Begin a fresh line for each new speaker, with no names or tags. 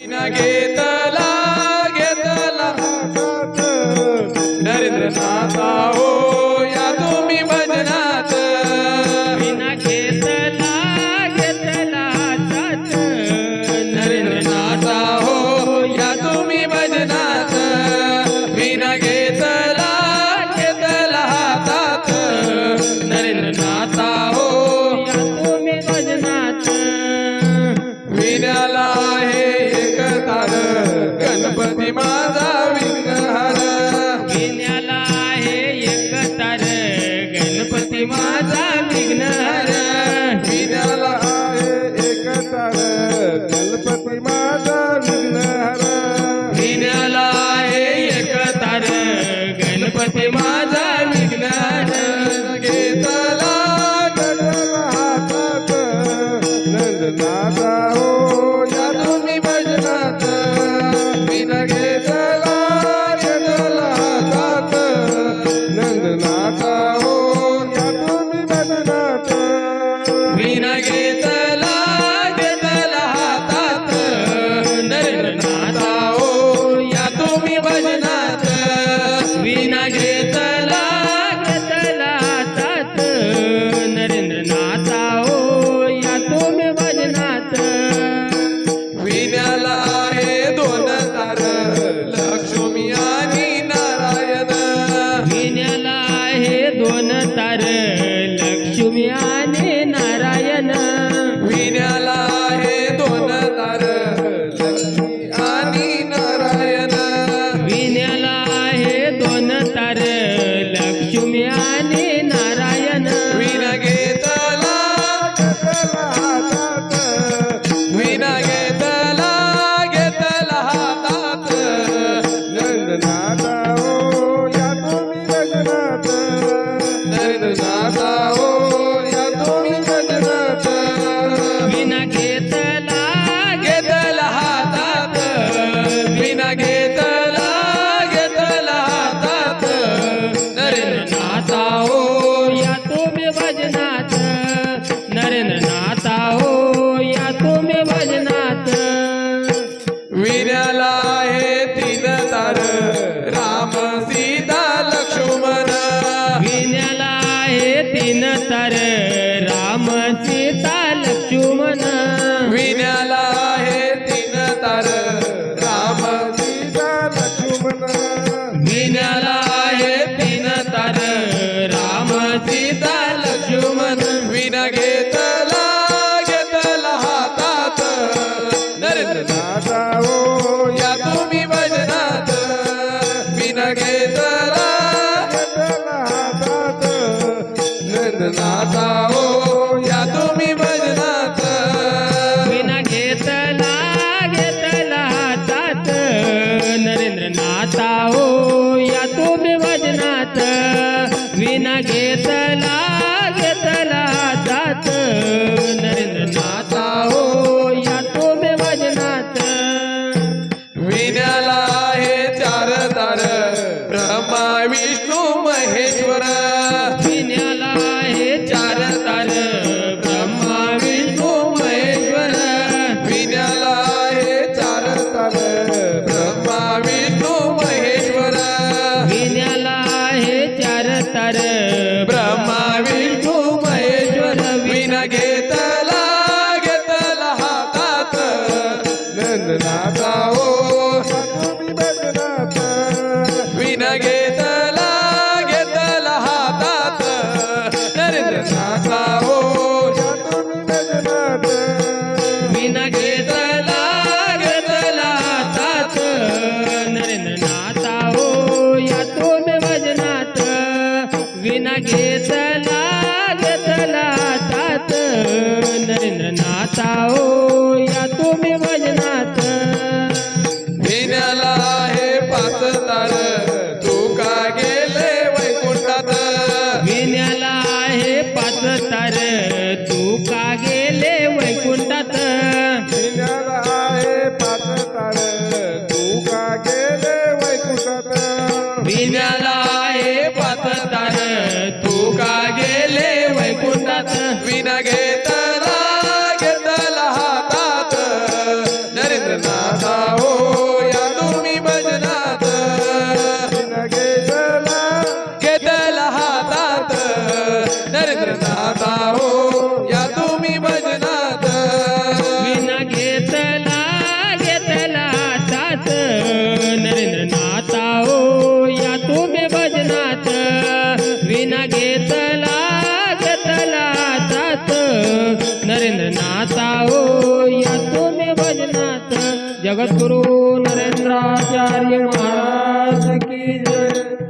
Nugget. Pergi. करीन तर राम सीता लक्ष्मण
विण्याला आहे तीन तर राम सीता लक्ष्मण
विण्याला आहे तीन तर राम सीता लक्ष्मण विन घेतला घेतला हातात. नरेंद्र दादा न घेतला घेतला
जात नरेंद्र नाथा हो या तुम्ही भजनात
विण्याला आहे चार तार ब्रह्मा विष्णू महेश्वर. quebra. लागतला सात नरेंद्र नाथा हो. नरेंद्र नाता हो
या तुम्ही भजनात. विना घेतला घेतला नरेंद्र नाता हो या तुम्ही भजनात. जगद्गुरु नरेंद्राचार्य महाराज की जय.